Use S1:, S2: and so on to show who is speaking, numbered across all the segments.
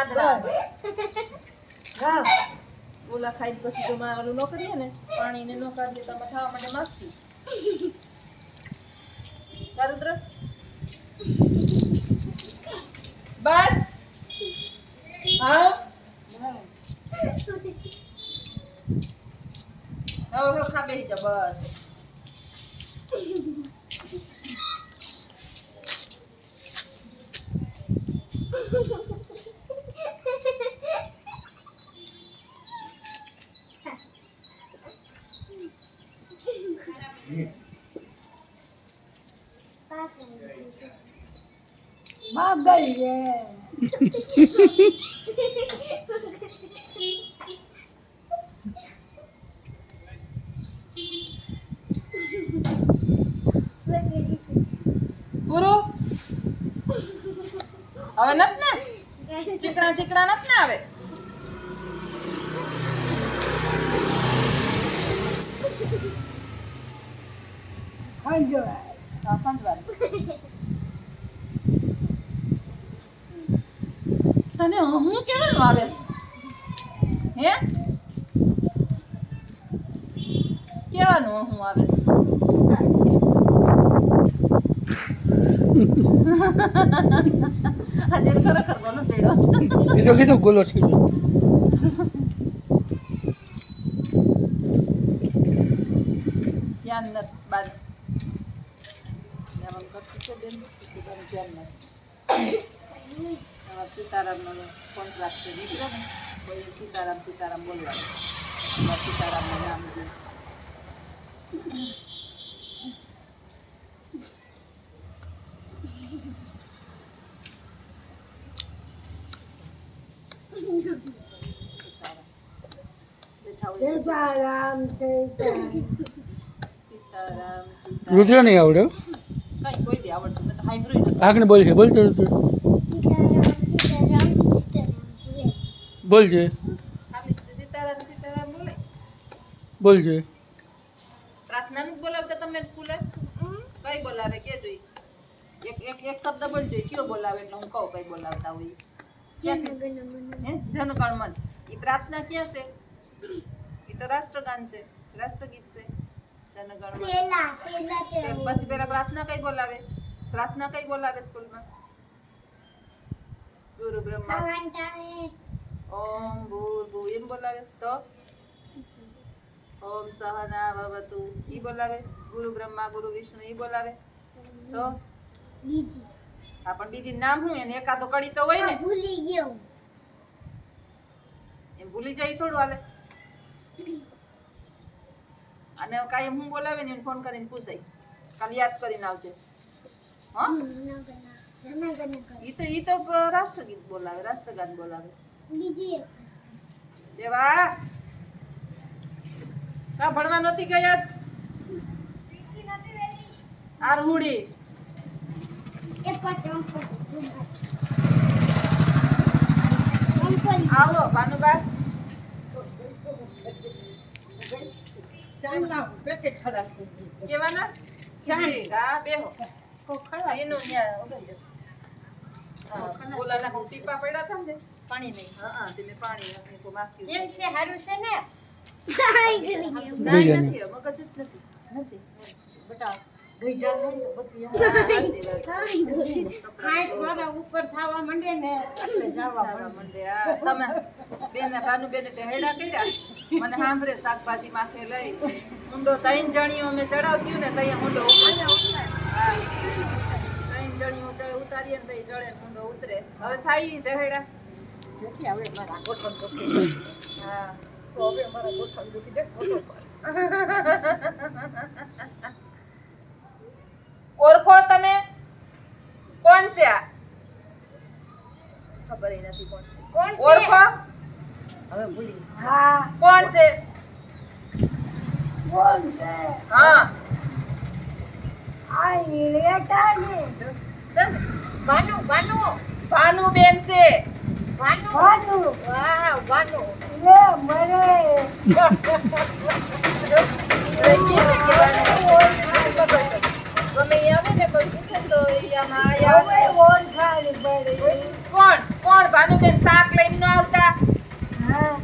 S1: પાંદડા
S2: હા.
S1: ઓલા ખાઈ પછી તો ઓલું ન કરીએ ને પાણીને ન કાઢીએ તો ખાવા માટે માગતી રુદ્ર બસ. હા? હવે ખા બેસી જા બસ
S2: મગર છે
S1: પૂરું? હવે નત ને? ચીકણા ચીકણા નત ને આવે?
S2: ખાઈ
S1: હા પંચવાલ તને હું કેવાનું આવે છે. હે? કેવાનું હું આવે છે. આજે ખરેખર બોલો સેડો છે.
S3: એ તો કીધું ગોલો છે
S1: ધ્યાન નથી બાદ. આમ કરતી છે બેન ધ્યાન નથી હવે સીતારામનો કોન્ટ્રાક્ટ છે નીકળ્યો ને કોઈ એક સીતારામ સીતારામ બોલવાનું એમાં સીતારામનું નામ છે બેઠા હોય તો
S2: સીતારામ સીતારામ
S1: સીતારામ સીતારામ
S3: રુદ્ર નહીં આવડે હો.
S1: કઈ કોઈ દે આવડતું મેં તો હાઈબ્રિડ
S3: આગળ બોલ છે બોલ તો રુદ્ર. બોલ છે
S1: ખાલી સીતારામ સીતારામ બોલે
S3: બોલ છે
S1: પ્રાર્થનાનું જ બોલાવતા તમે સ્કૂલે કઈ બોલાવે કે જોઈ એક એક એક શબ્દ બોલજો ઈ કયો બોલાવે એટલે હું કહું કઈ બોલાવતા હોય ક્યાંથી હે જનગણમન એ પ્રાર્થના ક્યાં છે એ તો રાષ્ટ્રગાન છે રાષ્ટ્રગીત છે જનગણમન તે પછી પેલા પ્રાર્થના કઈ બોલાવે પ્રાર્થના કઈ બોલાવે સ્કૂલમાં ગુરુ બ્રહ્મા ઓમ ભૂર ભૂ એમ બોલાવે? તો? ઓમ સહના ભવતુ. ઈ બોલાવે? ગુરુ બ્રહ્મા ગુરુ વિષ્ણુ ઈ બોલાવે? તો? હા પણ બીજી નામ હું એને એકાદો કડી તો હોય ને.
S2: ભૂલી ગયો.
S1: એમ ભૂલી જાય થોડું હાલે. અને કાંઈ હું બોલાવે ને ફોન કરીને પૂછાય. કાલ યાદ કરીને આવજે. હા? ઈ તો ઈ તો રાષ્ટ્રગીત બોલાવે રાષ્ટ્રગાન બોલાવે.
S2: બીજી
S1: દેવા. કા ભણવા નહોતી ગયા જ આરહુડી. આવો ભાનુબા. કેવાના? ચાણી ગા બેહો. એનું ન્યા ઓગળ ઓલાના ટીપા પડ્યા હતા ને પાણી નહીં. હા હા તેને પાણી નાખીને માખ્યું
S4: કેમ છે. સારું છે ને?
S1: ના, નથી મગજ જ નથી. નથી.
S4: બેટા ગઈઢા થઈ તો બધી આ
S1: હા, સાચી વાત છે.
S4: હાઈટ મારા ઉપર થવા માંડે ને જવા
S1: માંડે. તમે બેને ભાનુબેને હેડા કર્યા. મને સાંભળે શાકભાજી માથે લઈ. ઊંડો ત્રણ જણીઓ અમે ચડાવતી ને તઈ ઊંડો ઉતરે. ઉતારીએ ને તઈ ચડે ઊંડો ઉતરે. હવે થાય તે હેડા
S4: હવે મારા ગોઠણ દુખી.
S1: હા.
S4: તો હવે મારા ગોઠણ દુખી દે ગોઠો
S1: ઓળખો તમે? કોણ છે આ? ખબર ય નથી કોણ છે.
S4: કોણ છે?
S1: ઓળખો?
S4: હવે ભૂલી
S2: હા
S1: કોણ છે?
S2: કોણ છે?
S1: હા.
S2: આ ઈલેટા ને
S1: છે ભાનુ
S4: ભાનુ બેન
S1: છે.
S4: ભાનુ
S2: ભાનુ
S4: વાહ ભાનુ
S2: લે મને.
S1: ગમે આવે ને કોઈ પૂછે તો આયા
S2: હવે
S1: કોણ? કોણ? ભાનુબેન શાક લઈને ન આવતા?
S2: હા.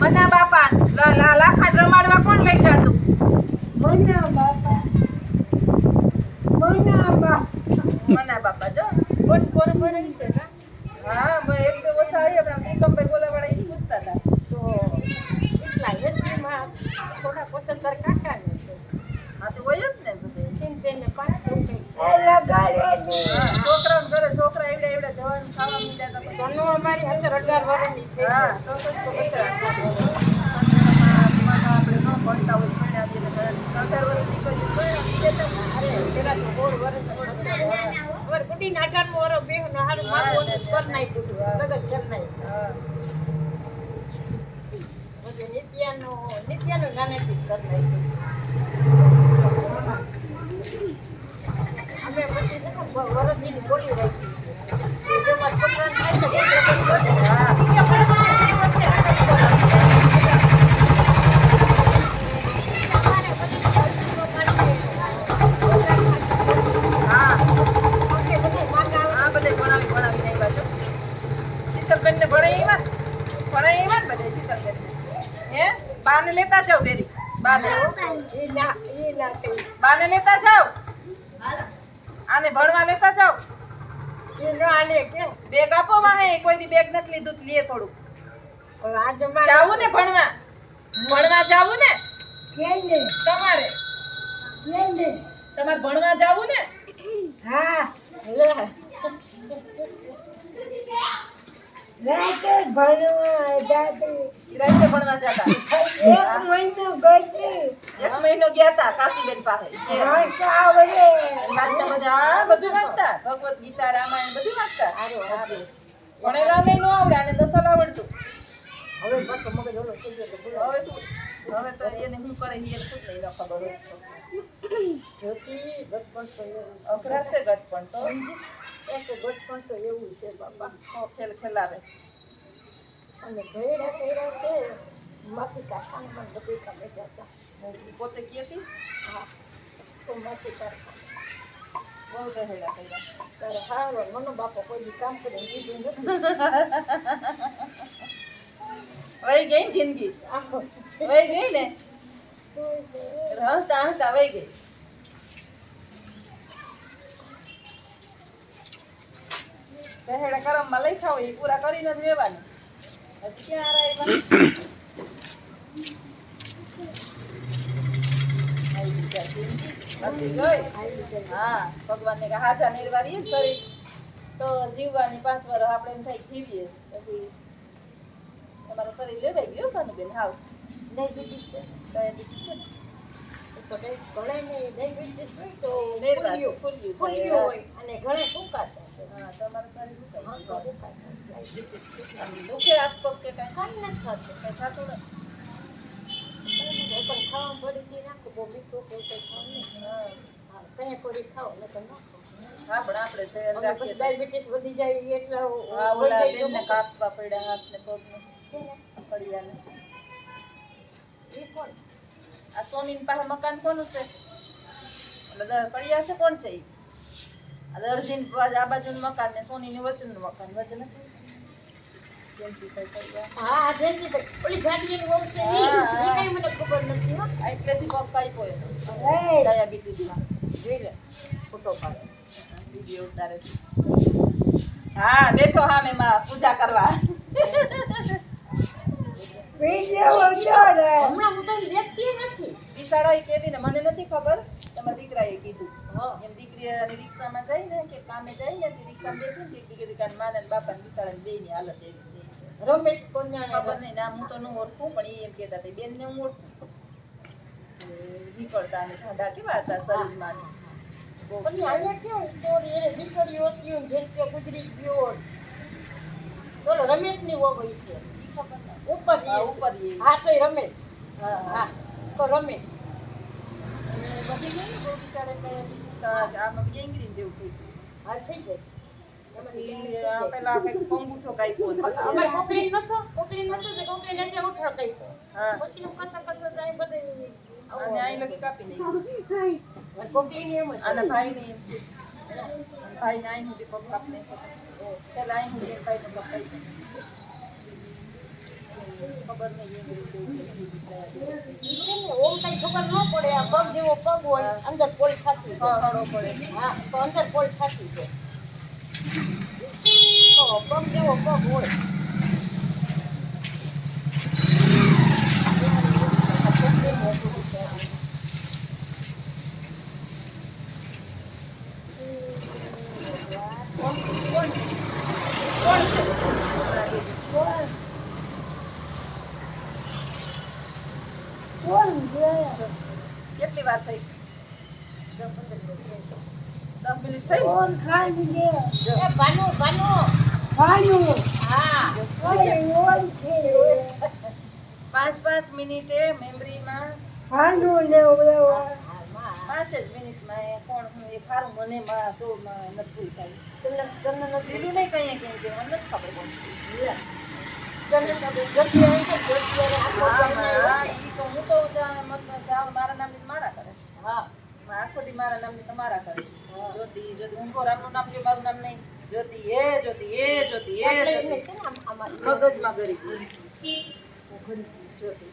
S1: મના બાપા. લ- લ- લાખાડ રમાડવા કોણ લઈ જતું?
S2: મના બાપા મના બા
S1: મના બાપા જો
S4: કોણ કોણ ભણાવી છે કા?
S1: હા મેં એક બે ઓછા આવી આપણા નિકમભાઈ ગોલાવાળા ઈ પૂછતા હતા
S4: તો એટલા એસીમાં થોડા પચોતર કાકાને છે.
S1: આ તો હોય જ ને બધે.
S4: સિત્તેર ને પાંચ એવું કંઈક છે.
S2: એ લગાડે
S1: હા છોકરાઓને ઘરે છોકરા એવડા એવડા જવાનું ખાવા મીડ્યા તો.
S4: તનુ અમારી અંદર અઢાર વર્ષની થઈ
S1: હા. તો આપણે ન ભણતા હોય તો ઘણા અઢાર વર્ષ દીકરીઓ ભણાવી
S4: અરે પેલા તો સોળ વર્ષ અઢારમું વર્ષ બેહું હારું મારું નાખ્યું હતું. લગન કરી નાખ્યું.
S1: હા
S4: પછી નિત્યાનો નિત્યાનો નાનેથી જ કરી નાખ્યું. અમે પછી છે ને વરસની બોલી રાખી એ જેમાં છોકરાને થાય ને એટલે પછી બોલે.
S1: હા
S4: બીજા વર્ષની વર્ષે આગળ
S1: હા
S4: બોલે. બધું માગા
S1: હા બધે ભણાવી ભણાવીને આવ્યા છો શીતલબેનને ભણાવી આવ્યા ભણાવી આવ્યા ને બધે શીતલબેનને હે બાને લેતા જાઓ બેરી. બાને.
S4: એ ના એ ના
S1: બાને લેતા જાઓ. આને ભણવા લેતા જાઓ.
S4: એ ન આલે કે.
S1: બેગ આપો વાહે કોઈ દી બેગ નથી લીધું તો લે થોડું જાવું ને ભણવા? ભણવા જાવું ને? તમારે? તમારે ભણવા જાવું ને?
S2: હા રાતે ભણવા જાતી.
S1: રાતે ભણવા જતા
S2: એક મહિનો ગઈ
S1: એક મહિનો ગયા હતા કાશીબેન પાસે. વાંચતા બધા બધું વાંચતા. ભગવત ગીતા રામાયણ બધું વાંચતા. પણ નહીં નો આવડે અને દસલ આવડતું.
S4: હવે પાછો મગજ.
S1: હવે તું હવે તો એને હું કરે એ ખુદ નહીં ખબર હોય
S4: જ્યોતિ ગટપણ.
S1: અઘરાશે ગટ તો.
S4: એક તો ગટપણ તો એવું છે બાપા.
S1: ખેલ ખેલાવે.
S4: અને ભેડા કર્યા છે. માથી કાકાને પણ તમે જતા.
S1: ઈ પોતે કહેતી
S4: હા. તો માથી કાકા
S1: બહુ રહેલા કર્યા.
S4: તારે હારો મનો બાપો કોઈ કામ કરે દીધું નથી.
S1: વહી ગઈ ને જિંદગી? વહી ગઈ ને? હસતા હસતા વહી ગઈ. રહેડા કરમમાં લખ્યા હોય એ પૂરા કરીને જ રહેવાનું. હજી ક્યાં આવ્યા આવી ગયા જિંદગી નથી ગઈ હા ભગવાનને કે હાજા નિર્વારીએ શરીર. તો જીવવાની પાંચ વર આપણે એમ થાય જીવીએ. પછી તમારું શરીર લેવાઈ ગયું ભાનુબેન હાવ.
S4: ડાયાબિટીસ છે.
S1: ડાયાબિટીસ છે
S4: ઘણાને ડાયાબિટીસ હોય તો ફૂલ્યું.
S1: ફૂલ્યું
S4: અને ઘણે ફૂંકાતા
S1: હા તમારું શરીર આમ દુખે હાથ પગ કે કાંઈ
S4: કાંઈ નથી થતું.
S1: કાંઈ થતું નથી.
S4: પણ ખાવા પડી હતી નાખો બહુ મીઠું કે કંઈ ખાવું નહીં.
S1: હા.
S4: હા, કંઈ પડી ખાઓ નકર ન ખાઓ.
S1: હા પણ આપણે ધ્યાન રાખીએ
S4: ડાયાબિટીસ વધી જાય એટલે
S1: હા ઓલા બેનને કાપવા પડ્યા હાથ ને પગ
S4: કેને?
S1: ફળિયાને
S4: ઈ કોણ?
S1: આ સોનીન પાસે મકાન કોનું છે એટલે ફળિયા છે કોણ છે એ આ દરજીન બાજુ- આ બાજુનું મકાન ને સોનીની વચનનું મકાન વચન જયંતિભાઈ ફળિયા
S4: હા જયંતિભાઈ ઓલી જાડી વહુ છે ખબર નથી હો.
S1: એટલેથી પગ કાપ્યો ડાયાબિટીસમાં.
S4: જોઈ લે ફોટો પાડે.
S1: વીડિયો ઉતારે છે. હા બેઠો હા મેં માં પૂજા કરવા.
S2: વિડિયો ઉતારે.
S4: હમણાં હું તને દેખતી નથી.
S1: બિસાડાએ કીધી ને મને નથી ખબર. તમારા દીકરાએ કીધું.
S4: હા.
S1: એમ દીકરી અને રિક્ષામાં જાય ને કે કામે જાય ને રિક્ષામાં બેઠી ને દીકરી કીધી કે માને ને બાપા ને બિસાડા બેયની હાલત એવી છે.
S4: રમેશ કોન્યાને
S1: ખબર નહીં નામ હું તો ન ઓળખું પણ એ એમ કહેતા હતા બેન ને હું ઓળખું? નીકળતા અને ઝાંડા કેવા હતા શરીરમાં.
S4: દીકરીઓ હતી ને જેત્યો ગુજરી ગયો. બોલો રમેશની વહુ હોય છે.
S1: ના.
S4: ઉપર
S1: હા,
S4: ઈ
S1: ઉપર
S4: હા તો રમેશ.
S1: હા
S4: તો રમેશ.
S1: વધી ગઈ ને બહુ બિચારે કઈ બીજી આમાં ગેંગરીન જેવું થઈ ગયું.
S4: હા થઈ જાય
S1: પછી પેલા કંઈક અંગૂઠો કાપ્યો ને પછી.
S4: અમારે કોકરી નતો કોકરી નતો તે કોકરી નથી ઉઠાડ કઈ
S1: હા.
S4: પછી હું કરતા કરતા જાય બધે
S1: અને લગી કાપી
S4: કોકરી ની એમ જ
S1: એમ પગ કાપ છેલ્લે પગ કાપી ખબર નહીં એ બધું જેવું કે છે કયા દિવસે.
S4: ઈ છે ને ઓમ કઈ ખબર ન પડે આ પગ જેવો પગ હોય અંદર પોળી
S1: ખાતી પડે.
S4: હા તો અંદર પોળી ખાતી છે. તો bum, જેવો bum, હોય
S1: કોણ કોણ છે કોણ છે હમણાં કીધું.
S2: કોણ કોણ છે
S1: કેટલી વાર થઈ દસ મિનિટ થઈ
S2: કોણ ખાંડી છે
S4: એ ભાનુ ભાનુ
S2: ખાનું
S4: હા
S2: કોણ છે
S1: પાંચ પાંચ મિનિટે મેમરીમાં
S2: ખાનું ને ઓલો
S1: પાંચ જ મિનિટમાં એ કોણ હું એ ફારું મને માં તો માં નથી ભૂલ થાય તમને તમને નથી લીધું નહીં કહીએ કેમ છે મને નથી ખબર પડતી
S4: તને તો જતી આવી છે જતી
S1: હા, તો હું તો મતલબ જા મારા નામની તો મારા કરે
S4: હા.
S1: આખો દી મારા નામની તો મારા કરે જ્યોતિ જ્યોતિ હું તો રામનું નામ લ્યો મારું નામ નહીં. જ્યોતિ એ જ્યોતિ એ જ્યોતિ એ જ્યોતિ. મગજમાં જ્યોતિ.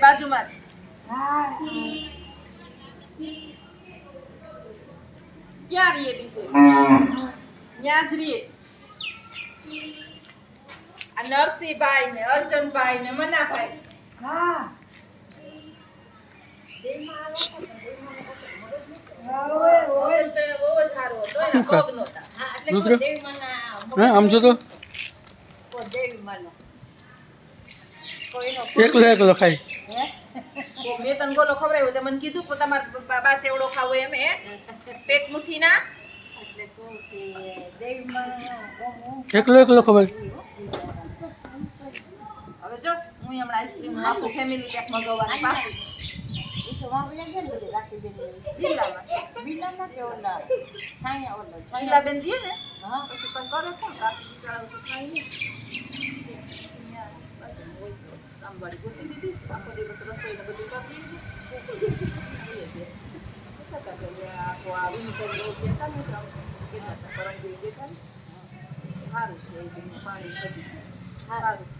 S1: બાજુમાં ક્યાં રહીએ બીજે ત્યાં જ રહીએ આ નરસિંહભાઈ ને અર્જનભાઈ ને મનાભાઈ.
S2: હા.
S3: એકલો એકલો
S1: તો મેં તને ગોલો ખવડાવ્યો તે મને કીધું કે તમારે બા બા ચેવડો ખાવો એમ એ પેટ ના
S3: એકલો એકલો ખબર
S1: હવે જો હું હમણાં આઈસ્ક્રીમ આખું ફેમિલી પેક મગાવવાની પાછું. સારું છે પાણી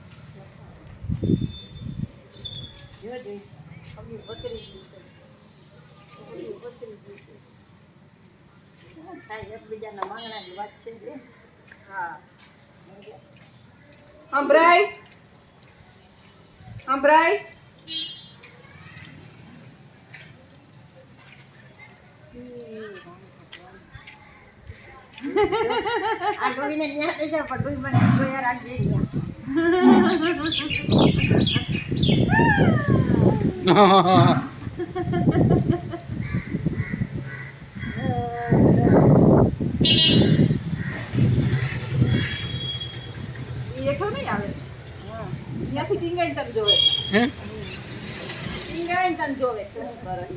S1: સંભળાય સંભળાય
S4: આ ડોહીને ન્યા લઈ જાઓ, પણ ડોહી મને ડોહ્યા રાખજે
S1: હેઠો નહીં આવે. ત્યાંથી ટીંગાઈને તને જોવે.
S3: હે?
S1: ટીંગાઈને તને જોવે. તો શું કરે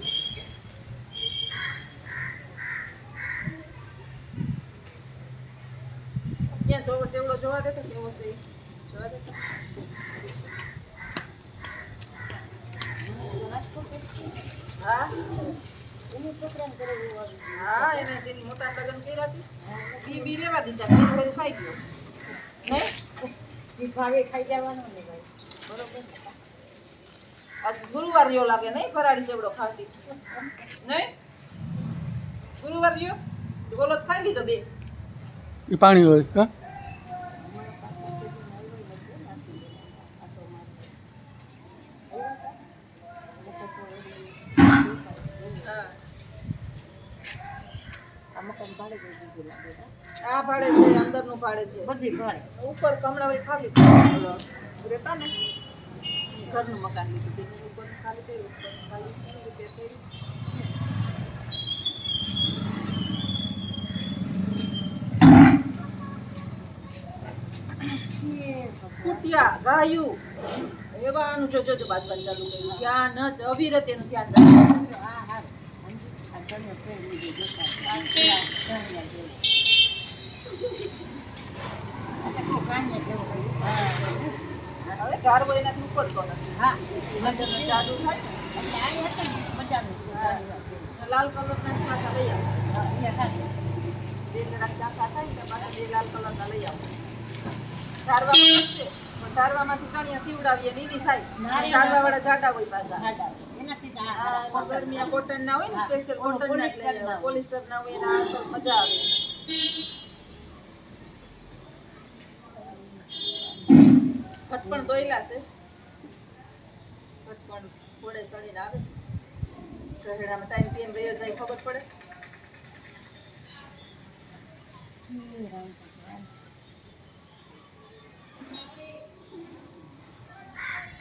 S1: ક્યાં જોવો ચેવડો જોવા દેતો કેવો છે ઈ? જોવા દેતો હા
S4: એની છોકરાને ઘરે એવું આવ્યું.
S1: હા એને જેની મોટા લગ્ન કર્યા હતી બી રેવા દીધા તે બધું ખાઈ ગયો.
S4: ઈ ભાવે ખાઈ જવાનું ને ભાઈ. બરોબર
S1: આજ ગુરુવાર રહ્યો લાગે નહીં? ફરાળી ચેવડો ખાતી નહીં? ગુરુવાર રહ્યો? બોલો ખાઈ લીધો બે.
S3: પાણી હોય હા?
S4: આ ભાડે છે.
S1: અંદરનું ભાડે છે.
S4: બધી ભાડે.
S1: ઉપર કમળાવાળી ખાલી રહેતા ને? ઘરનું મકાન લીધું તેની ઉપર ખાલી કર્યું ઉપર ખાલી કર્યું કુટિયા ગાયું. એવાનું જો જોજો બાદ ચાલુ કર્યું. ધ્યાન જ અવિરત એનું ધ્યાન રાખવું હવે ગારવો એનાથી ઉપડતો નથી
S4: હા
S1: નજરનો થાય
S4: ને.
S1: ને લાલ કલર ના પાછા લઈ આવો. જે જરાક ચાખા થાય ને પાછા બે લાલ કલરના લઈ આવો પણ ધારવામાંથી ચણિયા સીવડાવીએ ને થાય ધારવા વાળા જાડા હોય પાછા ગરમીયા કોટન ના હોય ને સ્પેશિયલ કોટન ના
S4: પોલિસ્ટર ના
S1: એટલે
S4: હોય.
S1: પોલિસ્ટર ના હોય એના અસર મજા આવે. ખટપણ દોયલા છે. ખટપણ થોડે સડીને આવે. ગહેડામાં ટાઈમ કેમ રહ્યો જાય ખબર પડે.